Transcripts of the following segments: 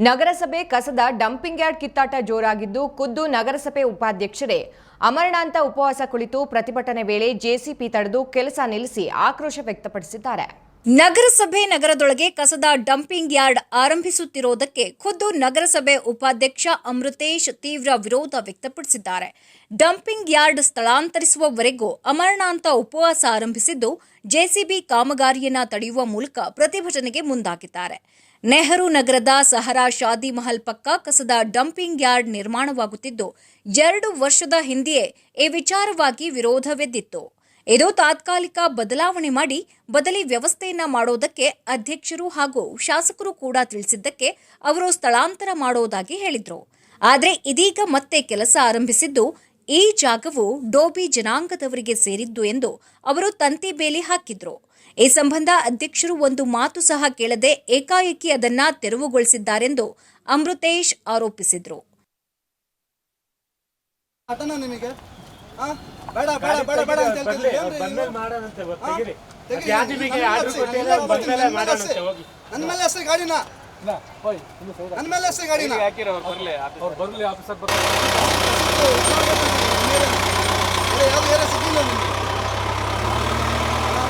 ನಗರಸಭೆ ಕಸದ dumping yard ಕಿತ್ತಾಟ ಜೋರಾಗಿದ್ದು ಖುದ್ದು ನಗರಸಭೆ ಉಪಾಧ್ಯಕ್ಷರೇ. ಅಮರಣಾಂತ ಉಪವಾಸ ಕುಳಿತು ಪ್ರತಿಭಟನೆ ವೇಳೆ ಜೆಸಿಪಿ ತಡೆದು ಕೆಲಸ ನಿಲ್ಲಿಸಿ ಆಕ್ರೋಶ ವ್ಯಕ್ತಪಡಿಸಿದ್ದಾರೆ. ನಗರಸಭೆ ನಗರದೊಳಗೆ ಕಸದ ಡಂಪಿಂಗ್ ಯಾರ್ಡ್ ಆರಂಭಿಸುತ್ತಿರುವುದಕ್ಕೆ ಖುದ್ದು ನಗರಸಭೆ ಉಪಾಧ್ಯಕ್ಷ ಅಮೃತೇಶ್ ತೀವ್ರ ವಿರೋಧ ವ್ಯಕ್ತಪಡಿಸಿದ್ದಾರೆ. ಡಂಪಿಂಗ್ ಯಾರ್ಡ್ ಸ್ಥಳಾಂತರಿಸುವವರೆಗೂ ಅಮರಣಾಂತ ಉಪವಾಸ ಆರಂಭಿಸಿದ್ದು ಜೆಸಿಬಿ ಕಾಮಗಾರಿಯನ್ನ ತಡೆಯುವ ಮೂಲಕ ಪ್ರತಿಭಟನೆಗೆ ಮುಂದಾಗಿದ್ದಾರೆ. ನೆಹರು ನಗರದ ಸಹರಾ ಶಾದಿ ಮಹಲ್ ಪಕ್ಕ ಕಸದ ಡಂಪಿಂಗ್ ಯಾರ್ಡ್ ನಿರ್ಮಾಣವಾಗುತ್ತಿದ್ದು, ಎರಡು ವರ್ಷದ ಹಿಂದೆಯೇ ಈ ವಿಚಾರವಾಗಿ ವಿರೋಧವೆದ್ದಿತ್ತು. ಇದು ತಾತ್ಕಾಲಿಕ ಬದಲಾವಣೆ ಮಾಡಿ ಬದಲಿ ವ್ಯವಸ್ಥೆಯನ್ನ ಮಾಡೋದಕ್ಕೆ ಅಧ್ಯಕ್ಷರು ಹಾಗೂ ಶಾಸಕರು ಕೂಡ ತಿಳಿಸಿದ್ದಕ್ಕೆ ಅವರು ಸ್ಥಳಾಂತರ ಮಾಡೋದಾಗಿ ಹೇಳಿದ್ರು. ಆದರೆ ಇದೀಗ ಮತ್ತೆ ಕೆಲಸ ಆರಂಭಿಸಿದ್ದು, ಈ ಜಾಗವು ಡೋಬಿ ಜನಾಂಗದವರಿಗೆ ಸೇರಿದ್ದು ಎಂದು ಅವರು ತಂತಿ ಬೇಲಿ ಹಾಕಿದ್ರು. ಈ ಸಂಬಂಧ ಅಧ್ಯಕ್ಷರು ಒಂದು ಮಾತು ಸಹ ಕೇಳದೆ ಏಕಾಏಕಿ ಅದನ್ನ ತೆರವುಗೊಳಿಸಿದ್ದಾರೆಂದು ಅಮೃತೇಶ್ ಆರೋಪಿಸಿದ್ರು. ಆಟನ ನಿಮಗೆ ಆ? ಬೇಡ ಬೇಡ ಬೇಡ ಬೇಡ ಅಂತ ಹೇಳ್ತಿದ್ರು. ಏನ್ರಿ ಬಂದ್ಮೇಲೆ ಇದು? ಮಾಡೋಣಂತೆ ಆ? ಇವತ್ತು ತೆಗೀರಿ. ತೆಗೀರಿ. ಯಾದಿವಿಗೆ ನನ್ನ ಆರ್ಡರ್ ಮೇಲೆ ಕೊಟ್ಟಿಲ್ಲ, ನನ್ನ ಮೇಲೆ ಬಂದ್ಮೇಲೆ ನನ್ನ ಮೇಲೆ ಮಾಡೋಣಂತೆ, ಎಸೆ. ಹೋಗಿ. ನನ್ನ ಮೇಲೆ ಎಸೆ ಗಾಡಿನ ನನ್ನ ಮೇಲೆ ಎಸೆ ಗಾಡಿನ ಅವ್ರು ಬರ್ಲಿ ಆಫೀಸರ್ ಬರ್ಲಿ ಅರೆ, ಯಾವ್ದು ಏರಿಯಾ ಸಿಗ್ಲಿಲ್ಲ ನಿಮ್ಗೆ ಆ?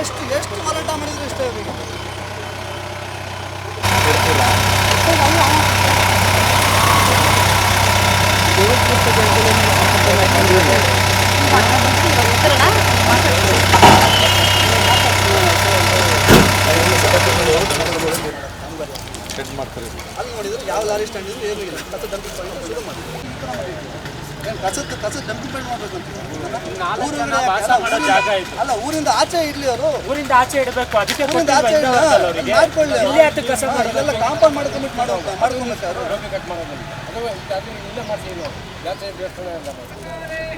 ಎಷ್ಟು ಎಷ್ಟು ಹೋರಾಟ ಮಾಡಿದ್ರು ಇಷ್ಟೇ ಅವರಿಗೆ ಅಲ್ಲಿ ನೋಡಿದ್ರೆ ಯಾವ ಲಾರಿ ಸ್ಟ್ಯಾಂಡ್ ಇದ್ರು ಏನು ಇಲ್ಲ. ಕಸ ಡಂಪಿಂಗ್ ಪಾಯಿಂಟ್ ಶುರು ಮಾಡಿ ಕಸದ ಕಸದ ಡಂಪಿಂಗ್ ಪಾಯಿಂಟ್ ಮಾಡ್ಬೇಕಂತ. ಅಲ್ಲ ಊರಿಂದ ಆಚೆ ಇಡ್ಲಿ ಅವರು. ಊರಿಂದ ಆಚೆ ಇಡಬೇಕು ಅದಕ್ಕೆ ಊರಿಂದ ಆಚೆ? ಮಾಡ್ಕೊಳ್ಳಿ ಇಲ್ಲೇ ಹತ್ತು ಕಸ ಇದೆಲ್ಲ ಕಾಂಪೌಂಡ್ ಮಾಡ್ಕೊಂಡ್ಬಿಟ್ಟು ಮಾಡೋ ಮಾಡ್ಕೊಬೇಕು ಅವರು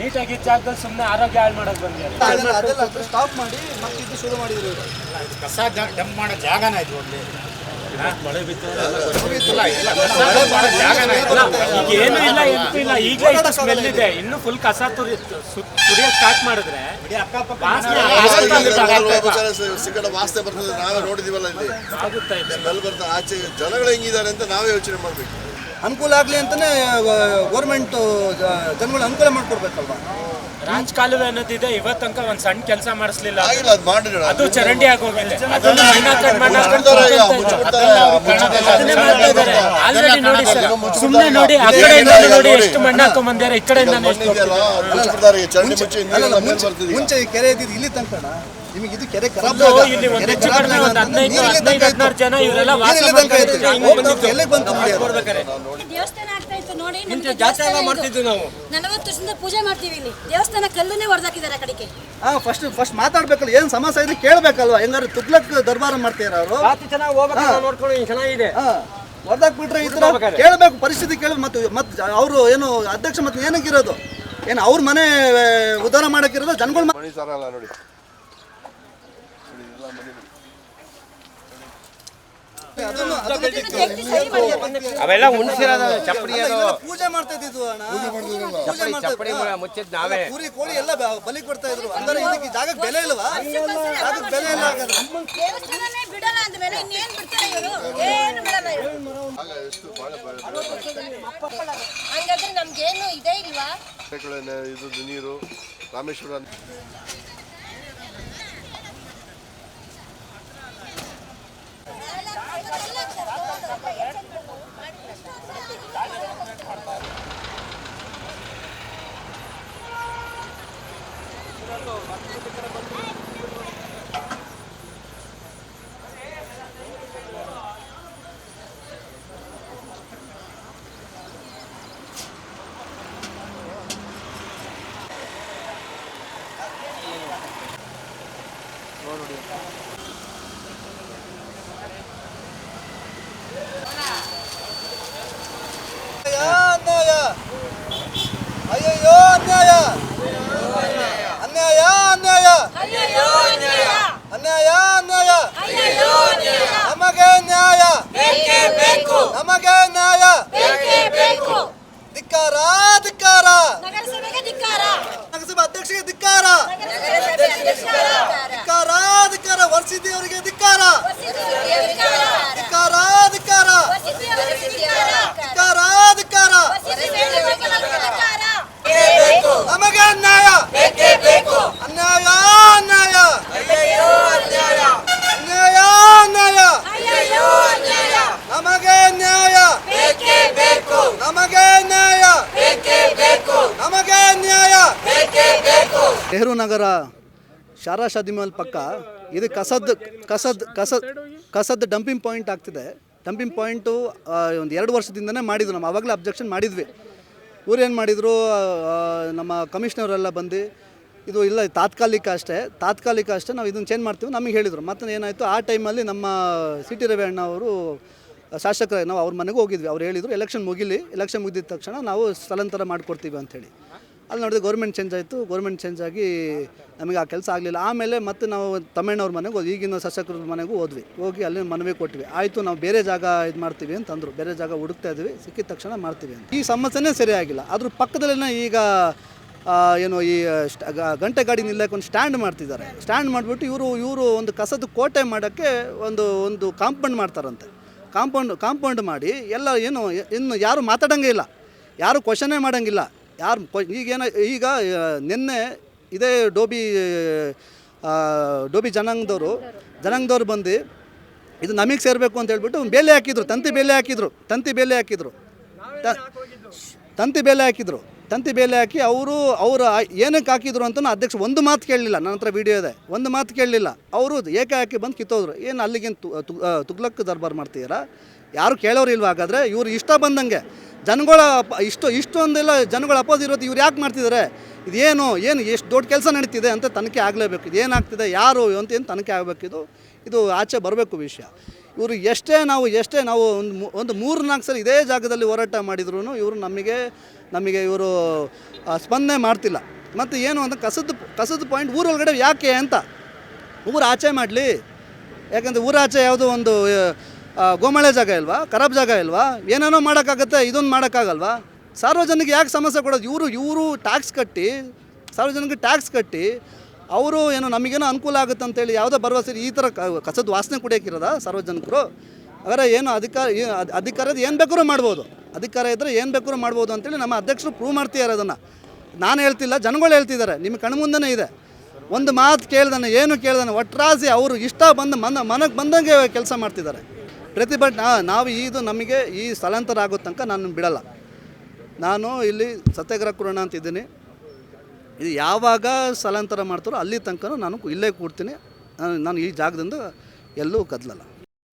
ನೀಟಾಗಿ ಇದ್ದ ಜಾಗದಲ್ಲಿ ಸುಮ್ಮನೆ ಆರೋಗ್ಯ ಹಾಳು ಮಾಡೋದು ಬಂದಿದ್ದಾರೆ ಅದೆಲ್ಲ ಅದೆಲ್ಲ ಸ್ಟಾಪ್ ಮಾಡಿ ಮತ್ತೆ ಇದು ಶುರು ಮಾಡಿದ್ರು ಕಸ ಡಂಪ್ ಮಾಡೋ ಜಾಗನ ಇದು ಈಗ ಏನು ಇಲ್ಲ ಇಲ್ಲ ಇಷ್ಟು ಸ್ಮೆಲ್ ಇದೆ ಇನ್ನು ಫುಲ್ ಕಸ ತುರಿ ತುರಿಯಕ್ ಸ್ಟಾರ್ಟ್ ಮಾಡಿದ್ರೆ ವಾಸನೆ ಸಿಕ್ಕಡ ವಾಸನೆ ಬರ್ತದೆ ನಾವೇ ನೋಡಿದೀವಲ್ಲ ಇಲ್ಲಿ ಆಗುತ್ತಾ ಇದೆ ಸ್ಮೆಲ್ ಬರ್ತದೆ ಆಚೆ ಜನಗಳು ಹೆಂಗಿದ್ದಾರೆ ಅಂತ ನಾವೇ ಯೋಚನೆ ಮಾಡ್ಬೇಕು ಅನುಕೂಲ ಆಗಲಿ ಅಂತಲೇ ಗೌರ್ಮೆಂಟ್ ಜನಗಳು ಅನುಕೂಲ ಮಾಡಿಕೊಡ್ಬೇಕಲ್ವ? ರಾಜ್ ಕಾಲುವೆ ಅನ್ನೋದಿದೆ ಇವತ್ ತನಕ ಒಂದ್ ಸಣ್ಣ ಕೆಲಸ ಮಾಡಿಸ್ಲಿಲ್ಲ. ಆಗಿಲ್ಲ ಅದು ಚರಂಡಿ ಆಗೋಗಿದೆ ಆಲ್ರೆಡಿ ನೋಡಿ ಸರ್ ಸುಮ್ಮನೆ ನೋಡಿ ಆ ಕಡೆಯಿಂದ ನೋಡಿ. ಎಷ್ಟು ಮಣ್ಣು ಹಾಕೊಂಡ್ ಬಂದಾರೆ ಈ ಕಡೆಯಿಂದ ಮುಂಚೆ ಮುಂಚೆ ಈ ಕೆರೆ ಇದ್ದಿದ್ದು ಇಲ್ಲಿ ತನಕ ನಿಮಗೆ ಇದು ಕೆರೆ ಖರಾಬ್. ಇಲ್ಲಿ ಒಂದು ಹೆಚ್ಚು ಕಡಿಮೆ ಒಂದು ಹದಿನೈದು ಹದಿನೈದು ಹದಿನಾರು. ಜನ ಇವರೆಲ್ಲ ವಾಸ ಎಲ್ಲಿಗೆ ಬಂತು? ದೇವಸ್ಥಾನ ಆಗ್ತಾ ಇತ್ತು ನೋಡಿ ನಮ್ಗೆ ದೇವಸ್ಥಾನ ಮಾಡ್ತಿದ್ವಿ ನಾವು. ನಲವತ್ತು ವರ್ಷದಿಂದ ಪೂಜೆ ಮಾಡ್ತೀವಿ ಇಲ್ಲಿ. ದೇವಸ್ಥಾನ ಕಲ್ಲನ್ನೇ ಹೊಡೆದಾಕಿದ್ದಾರೆ ಆ ಕಡೆಗೆ. ಹಾ ಫಸ್ಟ್ ಫಸ್ಟ್ ಮಾತಾಡ್ಬೇಕಲ್ಲ ಏನ್ ಸಮಸ್ಯೆ ಇದೆ ಕೇಳ್ಬೇಕಲ್ವಾ? ಹೆಂಗಾರು ತುಗ್ಲಕ್ ದರ್ಬಾರ ಮಾಡ್ತೀರ ಅವರು? ಚೆನ್ನಾಗಿ ಹೋಗ್ಬೇಕು ನೋಡ್ಕೊಂಡು ಚೆನ್ನಾಗಿದೆ. ಹಾ. ಹೊಡೆದಾಕ್ ಬಿಟ್ರೆ ಈ ತರ ಕೇಳಬೇಕು ಪರಿಸ್ಥಿತಿ ಕೇಳಿ ಮತ್ತೆ ಮತ್ತೆ ಅವರು ಏನು ಅಧ್ಯಕ್ಷ ಮತ್ತೆ ಏನಕ್ಕಿರೋದು ಏನು ಅವ್ರ ಮನೆ ಉದ್ಧಾರ ಮಾಡಕ್ಕಿರೋದು ಜನಗಳು ಮಣಿ ಸರ ಅಲ್ಲ ನೋಡಿ. ಅವೆಲ್ಲ ಉಣ್ಸಿರೋದು ಚಪ್ಪಡಿ ಪೂಜೆ ಮಾಡ್ತಾ ಇದ್ದಿದ್ದು ಅಣ್ಣ. ಪೂಜೆ ಚಪ್ಪಡಿ ಮಾಡ್ತಾ ಮುಚ್ಚಿದ್ ನಾವೇ. ಕುರಿ ಕೋಳಿ ಎಲ್ಲ ಬಲಿ ಕೊಡ್ತಾ ಇದ್ರು. ಅಂದ್ರೆ ಇದಕ್ಕೆ ಜಾಗಕ್ಕೆ ಬೆಲೆ ಇಲ್ವಾ? ಜಾಗಕ್ಕೆ ಬೆಲೆ ಇಲ್ಲ ಬಿಡಲ್ಲ ಅಂದ್ಮೇಲೆ ಇನ್ನೇನ್ ಬಿಡ್ತಾರೆ ಇವರು? ಏನು ಬಿಡಲ್ಲ ಇವರು? ಹಂಗಾದ್ರೆ ನಮ್ಗೇನು ಇದೇ ಇಲ್ವಾ? ಇದು ನೀರು ರಾಮೇಶ್ವರ Gracias. ನಮಗೆ ನಗರ ಶಾರಾ ಶಾದಿ ಮಹಲ್ ಪಕ್ಕ ಇದು ಕಸದ ಕಸದ ಕಸದ ಕಸದ ಡಂಪಿಂಗ್ ಪಾಯಿಂಟ್ ಆಗ್ತಿದೆ. ಡಂಪಿಂಗ್ ಪಾಯಿಂಟು ಒಂದು ಎರಡು ವರ್ಷದಿಂದನೇ ಮಾಡಿದ್ರು ನಾವು ಆವಾಗಲೇ ಅಬ್ಜೆಕ್ಷನ್ ಮಾಡಿದ್ವಿ. ಏನು ಮಾಡಿದರು ನಮ್ಮ ಕಮಿಷನವರೆಲ್ಲ ಬಂದು ಇದು ಇಲ್ಲ, ತಾತ್ಕಾಲಿಕ ಅಷ್ಟೇ ತಾತ್ಕಾಲಿಕ ಅಷ್ಟೇ ನಾವು ಇದನ್ನು ಚೇಂಜ್ ಮಾಡ್ತೀವಿ ನಮಗೆ ಹೇಳಿದರು. ಮತ್ತು ಏನಾಯಿತು, ಆ ಟೈಮಲ್ಲಿ ನಮ್ಮ ಸಿ ಟಿ ರವಿ ಅಣ್ಣ ಅವರು, ಶಾಸಕರಾಗಿ ನಾವು ಅವ್ರ ಮನೆಗೆ ಹೋಗಿದ್ವಿ. ಅವ್ರು ಹೇಳಿದರು ಎಲೆಕ್ಷನ್ ಮುಗಿಲಿ ಎಲೆಕ್ಷನ್ ಮುಗಿದಿದ ತಕ್ಷಣ ನಾವು ಸ್ಥಳಾಂತರ ಮಾಡಿಕೊಡ್ತೀವಿ ಅಂಥೇಳಿ ಅಲ್ಲಿ ನೋಡಿದ್ರೆ ಗೌರ್ಮೆಂಟ್ ಚೇಂಜ್ ಆಯಿತು ಗೌರ್ಮೆಂಟ್ ಚೇಂಜ್ ಆಗಿ ನಮಗೆ ಆ ಕೆಲಸ ಆಗಲಿಲ್ಲ. ಆಮೇಲೆ ಮತ್ತೆ ನಾವು ತಮ್ಮಣ್ಣವ್ರ ಮನೆಗೆ ಹೋದ್ವಿ. ಈಗಿನ ಶಾಸಕರ ಮನೆಗೂ ಹೋದ್ವಿ. ಹೋಗಿ ಅಲ್ಲಿ ಮನವಿ ಕೊಟ್ವಿ. ಆಯಿತು, ನಾವು ಬೇರೆ ಜಾಗ ಇದು ಮಾಡ್ತೀವಿ ಅಂತಂದರು. ಬೇರೆ ಜಾಗ ಹುಡುಕ್ತಾ ಇದ್ವಿ. ಸಿಕ್ಕಿದ ತಕ್ಷಣ ಮಾಡ್ತೀವಿ ಅಂತ. ಈ ಸಮಸ್ಯೆನೇ ಸರಿಯಾಗಿಲ್ಲ ಅದ್ರ ಪಕ್ಕದಲ್ಲೇ ಈಗ ಏನು ಈ ಗಂಟೆ ಗಾಡಿ ನಿಲ್ಲಕ್ಕೆ ಒಂದು ಸ್ಟ್ಯಾಂಡ್ ಮಾಡ್ತಿದ್ದಾರೆ. ಸ್ಟ್ಯಾಂಡ್ ಮಾಡಿಬಿಟ್ಟು ಇವರು ಇವರು ಒಂದು ಕಸದ ಕೋಟೆ ಮಾಡೋಕ್ಕೆ ಒಂದು ಒಂದು ಕಾಂಪೌಂಡ್ ಮಾಡ್ತಾರಂತೆ. ಕಾಂಪೌಂಡ್ ಕಾಂಪೌಂಡ್ ಮಾಡಿ ಎಲ್ಲ ಏನು, ಇನ್ನು ಯಾರು ಮಾತಾಡೋಂಗೇ ಇಲ್ಲ. ಯಾರು ಕ್ವಶನೇ ಮಾಡೋಂಗಿಲ್ಲ. ಯಾರು ಈಗೇನ ಈಗ ನಿನ್ನೆ ಇದೇ ಡೋಬಿ ಡೋಬಿ ಜನಾಂಗದವರು, ಜನಾಂಗದವ್ರು ಬಂದು ಇದು ನಮಗೆ ಸೇರಬೇಕು ಅಂತ ಹೇಳ್ಬಿಟ್ಟು ಬೇಲೆ ಹಾಕಿದ್ರು, ತಂತಿ ಬೇಲೆ ಹಾಕಿದ್ರು, ತಂತಿ ಬೇಲೆ ಹಾಕಿದ್ರು. ತಂತಿ ಬೇಲೆ ಹಾಕಿದ್ರು, ತಂತಿ ಬೇಲೆ ಹಾಕಿ ಅವರು ಅವರು ಏನಕ್ಕೆ ಹಾಕಿದ್ರು ಅಂತ ಅಧ್ಯಕ್ಷ ಒಂದು ಮಾತು ಕೇಳಲಿಲ್ಲ, ನನ್ನ ಹತ್ರ ವಿಡಿಯೋ ಇದೆ, ಒಂದು ಮಾತು ಕೇಳಲಿಲ್ಲ. ಅವರು ಏಕೆ ಹಾಕಿ ಬಂದು ಕಿತ್ತೋದ್ರು? ಏನು ಅಲ್ಲಿಗೇನು ತುಗ್ಲಕ್ಕೆ ದರ್ಬಾರ್ ಮಾಡ್ತೀರಾ ಯಾರು ಕೇಳೋರು ಇಲ್ವಾ? ಹಾಗಾದರೆ ಇವ್ರು ಇಷ್ಟ ಬಂದಂಗೆ ಜನಗಳ ಇಷ್ಟು, ಇಷ್ಟೊಂದೆಲ್ಲ ಜನಗಳ ಅಪೋಸ್ ಇರೋದು ಇವ್ರು ಯಾಕೆ ಮಾಡ್ತಿದ್ದಾರೆ ಇದೇನು, ಏನು ಎಷ್ಟು ದೊಡ್ಡ ಕೆಲಸ ನಡೀತಿದೆ ಅಂತ ತನಿಖೆ ಆಗಲೇಬೇಕು. ಇದು ಏನಾಗ್ತಿದೆ, ಯಾರು ಅಂತ ಏನು ತನಿಖೆ ಆಗಬೇಕಿದು ಇದು ಆಚೆ ಬರಬೇಕು ವಿಷಯ. ಇವರು ಎಷ್ಟೇ ನಾವು ಎಷ್ಟೇ ನಾವು ಒಂದು ಒಂದು ಮೂರು ನಾಲ್ಕು ಸಲ ಇದೇ ಜಾಗದಲ್ಲಿ ಹೋರಾಟ ಮಾಡಿದ್ರು ಇವರು ನಮಗೆ ನಮಗೆ ಇವರು ಸ್ಪಂದನೆ ಮಾಡ್ತಿಲ್ಲ. ಮತ್ತು ಏನು ಅಂತ ಕಸದ ಕಸದ ಪಾಯಿಂಟ್ ಊರೊಳಗಡೆ ಯಾಕೆ ಅಂತ? ಊರು ಆಚೆ ಮಾಡಲಿ. ಯಾಕಂದರೆ ಊರಾಚೆ ಯಾವುದೋ ಒಂದು ಗೋಮಳೆ ಜಾಗ ಇಲ್ವಾ? ಖರಾಬ್ ಜಾಗ ಇಲ್ವಾ? ಏನೇನೋ ಮಾಡೋಕ್ಕಾಗತ್ತೆ, ಇದೊಂದು ಮಾಡೋಕ್ಕಾಗಲ್ವಾ? ಸಾರ್ವಜನಿಕ ಯಾಕೆ ಸಮಸ್ಯೆ ಕೊಡೋದು? ಇವರು ಇವರು ಟ್ಯಾಕ್ಸ್ ಕಟ್ಟಿ ಸಾರ್ವಜನಿಕ ಟ್ಯಾಕ್ಸ್ ಕಟ್ಟಿ, ಅವರು ಏನೋ ನಮಗೇನೋ ಅನುಕೂಲ ಆಗುತ್ತೆ ಅಂತೇಳಿ ಯಾವುದೋ ಭರವಸೆ ಈ ಥರ ಕಸದ ವಾಸನೆ ಕುಡಿಯೋಕ್ಕಿರೋದ ಸಾರ್ವಜನಿಕರು? ಅವರ ಏನು ಅಧಿಕಾರ ಅಧಿಕಾರದ ಏನು ಬೇಕಾದ್ರೂ ಮಾಡ್ಬೋದು. ಅಧಿಕಾರ ಇದ್ದರೆ ಏನು ಬೇಕಾದ್ರೂ ಮಾಡ್ಬೋದು ಅಂತೇಳಿ ನಮ್ಮ ಅಧ್ಯಕ್ಷರು ಪ್ರೂವ್ ಮಾಡ್ತಿದ್ದಾರೆ ಅದನ್ನು. ನಾನು ಹೇಳ್ತಿಲ್ಲ, ಜನಗಳು ಹೇಳ್ತಿದ್ದಾರೆ ನಿಮ್ಮ ಕಣ್ಮುಂದನೇ ಇದೆ. ಒಂದು ಮಾತು ಕೇಳ್ದಾನೆ, ಏನು ಕೇಳ್ದಾನೆ, ಒಟ್ರಾಸಿ ಅವರು ಇಷ್ಟ ಬಂದ ಮನ ಮನಕ್ಕೆ ಬಂದಂಗೆ ಕೆಲಸ ಮಾಡ್ತಿದ್ದಾರೆ. ಪ್ರತಿಭಟನೆ ನಾವು ಇದು ನಮಗೆ ಈ ಸ್ಥಳಾಂತರ ಆಗೋ ತನಕ ನಾನು ಬಿಡಲ್ಲ. ನಾನು ಇಲ್ಲಿ ಸತ್ಯಾಗ್ರಹ ಕುರೋಣ ಅಂತಿದ್ದೀನಿ. ಇದು ಯಾವಾಗ ಸ್ಥಳಾಂತರ ಮಾಡ್ತಾರೋ ಅಲ್ಲಿ ತನಕ ನಾನು ಇಲ್ಲೇ ಕೂಡ್ತೀನಿ ನಾನು- ಈ ಜಾಗದಿಂದ ಎಲ್ಲೂ ಕದಲಲ್ಲ.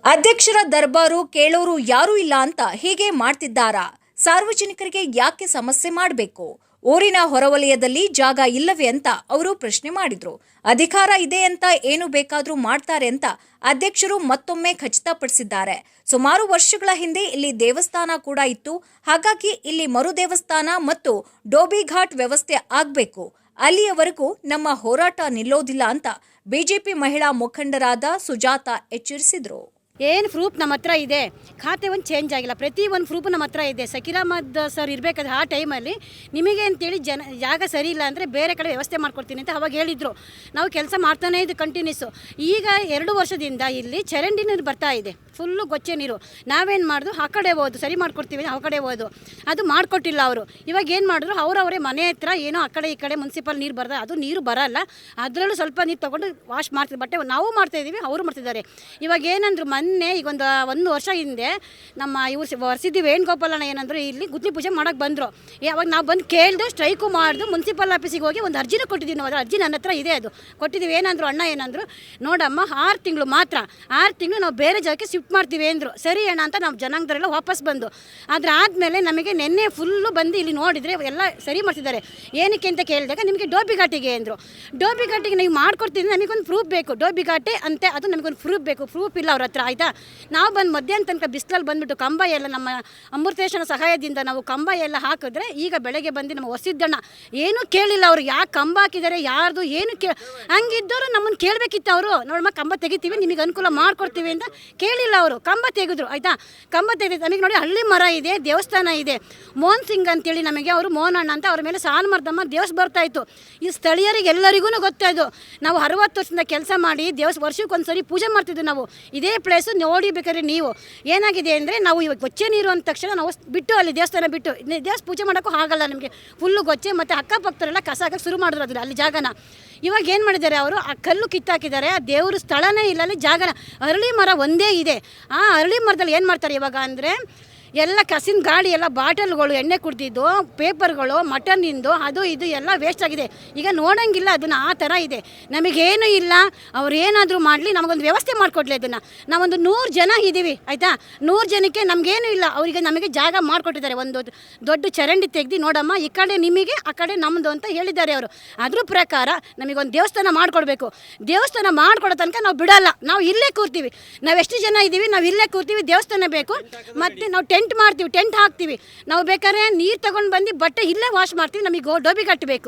ಅಧ್ಯಕ್ಷರ ದರ್ಬಾರು ಕೇಳೋರು ಯಾರೂ ಇಲ್ಲ ಅಂತ ಹೀಗೆ ಮಾಡ್ತಿದ್ದಾರಾ? ಸಾರ್ವಜನಿಕರಿಗೆ ಯಾಕೆ ಸಮಸ್ಯೆ ಮಾಡಬೇಕು? ಊರಿನ ಹೊರವಲಯದಲ್ಲಿ ಜಾಗ ಇಲ್ಲವೇ ಅಂತ ಅವರು ಪ್ರಶ್ನೆ ಮಾಡಿದ್ರು. ಅಧಿಕಾರ ಇದೆ ಅಂತ ಏನು ಬೇಕಾದರೂ ಮಾಡ್ತಾರೆ ಅಂತ ಅಧ್ಯಕ್ಷರು ಮತ್ತೊಮ್ಮೆ ಖಚಿತಪಡಿಸಿದ್ದಾರೆ. ಸುಮಾರು ವರ್ಷಗಳ ಹಿಂದೆ ಇಲ್ಲಿ ದೇವಸ್ಥಾನ ಕೂಡ ಇತ್ತು. ಹಾಗಾಗಿ ಇಲ್ಲಿ ಮರು ದೇವಸ್ಥಾನ ಮತ್ತು ಡೋಬಿ ಘಾಟ್ ವ್ಯವಸ್ಥೆ ಆಗಬೇಕು. ಅಲ್ಲಿಯವರೆಗೂ ನಮ್ಮ ಹೋರಾಟ ನಿಲ್ಲೋದಿಲ್ಲ ಅಂತ ಬಿಜೆಪಿ ಮಹಿಳಾ ಮುಖಂಡರಾದ ಸುಜಾತ ಎಚ್ಚರಿಸಿದ್ರು. ಏನು ಪ್ರೂಫ್ ನಮ್ಮ ಹತ್ರ ಇದೆ? ಖಾತೆ ಒಂದು ಚೇಂಜ್ ಆಗಿಲ್ಲ. ಪ್ರತಿ ಒಂದು ಪ್ರೂಫ್ ನಮ್ಮ ಹತ್ರ ಇದೆ. ಸಕೀರ್ ಅಹಮದ್ ಸರ್ ಇರಬೇಕಾದ್ರೆ ಆ ಟೈಮಲ್ಲಿ ನಿಮಗೆ ಅಂತೇಳಿ ಜನ, ಜಾಗ ಸರಿ ಇಲ್ಲ ಅಂದರೆ ಬೇರೆ ಕಡೆ ವ್ಯವಸ್ಥೆ ಮಾಡ್ಕೊಡ್ತೀನಿ ಅಂತ ಅವಾಗ ಹೇಳಿದರು. ನಾವು ಕೆಲಸ ಮಾಡ್ತಾನೇ ಇದ್ದು ಕಂಟಿನ್ಯೂಸು ಈಗ ಎರಡು ವರ್ಷದಿಂದ ಇಲ್ಲಿ ಚರಂಡಿ ನೀರು ಬರ್ತಾ ಇದೆ. ಫುಲ್ಲು ಗೊಚ್ಚೆ ನೀರು. ನಾವೇನು ಮಾಡಿದ್ರು ಆ ಕಡೆ ಹೋದು, ಸರಿ ಮಾಡ್ಕೊಡ್ತೀವಿ ಆ ಕಡೆ ಹೋದು. ಅದು ಮಾಡಿಕೊಟ್ಟಿಲ್ಲ ಅವರು. ಇವಾಗ ಏನು ಮಾಡಿದ್ರು? ಅವರವರೇ ಮನೆ ಹತ್ರ ಏನೋ ಆ ಕಡೆ ಈ ಕಡೆ ಮುನ್ಸಿಪಲ್ ನೀರು ಬರದ, ಅದು ನೀರು ಬರಲ್ಲ. ಅದರಲ್ಲೂ ಸ್ವಲ್ಪ ನೀರು ತೊಗೊಂಡು ವಾಶ್ ಮಾಡ್ತೀವಿ ಬಟ್ಟೆ ನಾವು ಮಾಡ್ತಾಯಿದ್ದೀವಿ ಅವರು ಮಾಡ್ತಿದ್ದಾರೆ. ಇವಾಗ ಏನಂದ್ರು ಮೊನ್ನೆ, ಈಗ ಒಂದು ಒಂದು ವರ್ಷ ಹಿಂದೆ ನಮ್ಮ ಇವ್ರು ವರಸಿದ್ದಿ ವೇಣುಗೋಪಾಲಣ್ಣ ಏನಂದ್ರು ಇಲ್ಲಿ ಗುದ್ಲಿ ಪೂಜೆ ಮಾಡೋಕ್ಕೆ ಬಂದರು. ಅವಾಗ ನಾವು ಬಂದು ಕೇಳಿದು ಸ್ಟ್ರೈಕು ಮಾಡಿದು, ಮುನ್ಸಿಪಲ್ ಆಫೀಸಿಗೆ ಹೋಗಿ ಒಂದು ಅರ್ಜಿನೂ ಕೊಟ್ಟಿದ್ದೀವಿ ನಾವು. ಅದು ಅರ್ಜಿ ನನ್ನ ಹತ್ರ ಇದೆ ಅದು. ಕೊಟ್ಟಿದ್ದೀವಿ. ಏನಂದ್ರು ಅಣ್ಣ ಏನಂದ್ರು, ನೋಡಮ್ಮ, ಆರು ತಿಂಗಳು ಮಾತ್ರ. ಆರು ತಿಂಗಳು ನಾವು ಬೇರೆ ಜಾಗಕ್ಕೆ ಶಿಫ್ಟ್ ಮಾಡ್ತೀವಿ ಅಂದರು, ಸರಿ ಅಣ್ಣ, ಅಂತ ನಾವು ಜನಾಂಗದವರೆಲ್ಲ ವಾಪಸ್ ಬಂದು, ಆದರೆ ಆದಮೇಲೆ ನಮಗೆ ನಿನ್ನೆ ಫುಲ್ಲು ಬಂದು ಇಲ್ಲಿ ನೋಡಿದರೆ ಎಲ್ಲ ಸರಿ ಮಾಡ್ತಿದ್ದಾರೆ. ಏನಕ್ಕೆ ಅಂತ ಕೇಳಿದಾಗ ನಿಮಗೆ ಡೋಬಿ ಘಾಟಿಗೆ ಅಂದರು. ಡೋಬಿ ಘಾಟಿಗೆ ನೀವು ಮಾಡ್ಕೊಡ್ತೀನಿ, ನಮಗೊಂದು ಪ್ರೂಫ್ ಬೇಕು. ಡೋಬಿ ಘಾಟೆ ಅಂತೆ, ಅದು ನಮಗೊಂದು ಪ್ರೂಫ್ ಬೇಕು. ಪ್ರೂಫ್ ಇಲ್ಲ ಅವ್ರ ಹತ್ರ, ಆಯಿತಾ? ನಾವು ಬಂದು ಮಧ್ಯಾಹ್ನ ತನಕ ಬಿಸಿಲಲ್ಲಿ ಬಂದುಬಿಟ್ಟು ಕಂಬ ಎಲ್ಲ ನಮ್ಮ ಅಮೃತೇಶನ ಸಹಾಯದಿಂದ ನಾವು ಕಂಬ ಎಲ್ಲ ಹಾಕಿದ್ರೆ ಈಗ ಬೆಳಗ್ಗೆ ಬಂದು ನಮ್ಮ ಹೊಸಿದ್ದಣ್ಣ ಏನೂ ಕೇಳಿಲ್ಲ ಅವರು, ಯಾಕೆ ಕಂಬ ಹಾಕಿದ್ದಾರೆ, ಯಾರ್ದು, ಏನು ಕೇ ಹಂಗಿದ್ದವರು ನಮ್ಮನ್ನು ಕೇಳಬೇಕಿತ್ತು ಅವರು. ನೋಡಮ್ಮ, ಕಂಬ ತೆಗಿತೀವಿ, ನಿಮಗೆ ಅನುಕೂಲ ಮಾಡಿಕೊಡ್ತೀವಿ ಅಂತ ಕೇಳಿಲ್ಲ ಅವರು, ಕಂಬ ತೆಗೆದ್ರು, ಆಯ್ತಾ? ಕಂಬ ತೆಗೆದು, ನನಗೆ ನೋಡಿ ಹಳ್ಳಿ ಮರ ಇದೆ, ದೇವಸ್ಥಾನ ಇದೆ. ಮೋಹನ್ ಸಿಂಗ್ ಅಂತೇಳಿ ನಮಗೆ ಅವರು ಮೋಹನ್ ಅಂತ ಅವ್ರ ಮೇಲೆ ಸಾನ್ ಮರ್ದಮ್ಮ ದೇವಸ್ ಬರ್ತಾ ಇತ್ತು. ಈ ಸ್ಥಳೀಯರಿಗೆ ಎಲ್ಲರಿಗೂ ಗೊತ್ತಾಯಿತು ನಾವು ಅರವತ್ತು ವರ್ಷದಿಂದ ಕೆಲಸ ಮಾಡಿ ದೇವಸ್ ವರ್ಷಕ್ಕೊಂದು ಸರಿ ಪೂಜೆ ಮಾಡ್ತಿದ್ವಿ ನಾವು. ಇದೇ ಪ್ಲೇಸು ನೋಡಿ ಬೇಕಾದ್ರೆ ನೀವು. ಏನಾಗಿದೆ ಅಂದರೆ ನಾವು ಇವಾಗ ಗೊಚ್ಚೆ ನೀರು ಅಂದ ತಕ್ಷಣ ನಾವು ಬಿಟ್ಟು ಅಲ್ಲಿ ದೇವಸ್ಥಾನ ಬಿಟ್ಟು ದೇವಸ್ ಪೂಜೆ ಮಾಡೋಕ್ಕೂ ಆಗಲ್ಲ ನಮಗೆ. ಫುಲ್ಲು ಗೊಚ್ಚೆ ಮತ್ತು ಅಕ್ಕಪಕ್ಕದವರೆಲ್ಲ ಕಸ ಹಾಕಕ್ಕೆ ಶುರು ಮಾಡಿದ್ರು ಅದ್ರಲ್ಲಿ, ಅಲ್ಲಿ ಜಾಗನ. ಇವಾಗ ಏನು ಮಾಡಿದ್ದಾರೆ ಅವರು? ಆ ಕಲ್ಲು ಕಿತ್ತಾಕಿದ್ದಾರೆ, ಆ ದೇವ್ರ ಸ್ಥಳನೇ ಇಲ್ಲ, ಅಲ್ಲಿ ಜಾಗನ. ಅರಳಿ ಮರ ಒಂದೇ ಇದೆ. ಆ ಅರಳಿ ಮರದಲ್ಲಿ ಏನು ಮಾಡ್ತಾರೆ ಇವಾಗ ಅಂದರೆ ಎಲ್ಲ ಕಸಿನ ಗಾಳಿ, ಎಲ್ಲ ಬಾಟಲ್ಗಳು, ಎಣ್ಣೆ ಕುಡ್ದಿದ್ದು, ಪೇಪರ್ಗಳು, ಮಟನ್ನಿಂದು, ಅದು ಇದು ಎಲ್ಲ ವೇಸ್ಟ್ ಆಗಿದೆ. ಈಗ ನೋಡೋಂಗಿಲ್ಲ ಅದನ್ನು, ಆ ಥರ ಇದೆ. ನಮಗೇನು ಇಲ್ಲ, ಅವ್ರು ಏನಾದರೂ ಮಾಡಲಿ, ನಮಗೊಂದು ವ್ಯವಸ್ಥೆ ಮಾಡಿಕೊಡ್ಲಿ ಅದನ್ನು ನಾವೊಂದು ನೂರು ಜನ ಇದ್ದೀವಿ ಆಯಿತಾ? ನೂರು ಜನಕ್ಕೆ ನಮಗೇನು ಇಲ್ಲ, ಅವರಿಗೆ ನಮಗೆ ಜಾಗ ಮಾಡಿಕೊಟ್ಟಿದ್ದಾರೆ. ಒಂದು ದೊಡ್ಡ ಚರಂಡಿ ತೆಗ್ದು, ನೋಡಮ್ಮ, ಈ ಕಡೆ ನಿಮಗೆ, ಆ ಕಡೆ ನಮ್ಮದು ಅಂತ ಹೇಳಿದ್ದಾರೆ ಅವರು. ಅದ್ರ ಪ್ರಕಾರ ನಮಗೊಂದು ದೇವಸ್ಥಾನ ಮಾಡಿಕೊಡ್ಬೇಕು. ದೇವಸ್ಥಾನ ಮಾಡಿಕೊಡೋ ತನಕ ನಾವು ಬಿಡಲ್ಲ. ನಾವು ಇಲ್ಲೇ ಕೂರ್ತೀವಿ. ನಾವು ಎಷ್ಟು ಜನ ಇದ್ದೀವಿ ನಾವು ಇಲ್ಲೇ ಕೂರ್ತೀವಿ, ದೇವಸ್ಥಾನ ಬೇಕು. ಮತ್ತು ನಾವು ಟೆಂಟ್ ಮಾಡ್ತೀವಿ ಟೆಂಟ್ ಹಾಕ್ತೀವಿ. ನಾವು ಬೇಕಾದ್ರೆ ನೀರು ತಗೊಂಡು ಬಂದು ಬಟ್ಟೆ ಇಲ್ಲೇ ವಾಶ್ ಮಾಡ್ತೀವಿ, ನಮಗೆ ಡೋಬಿ ಕಟ್ಟಬೇಕು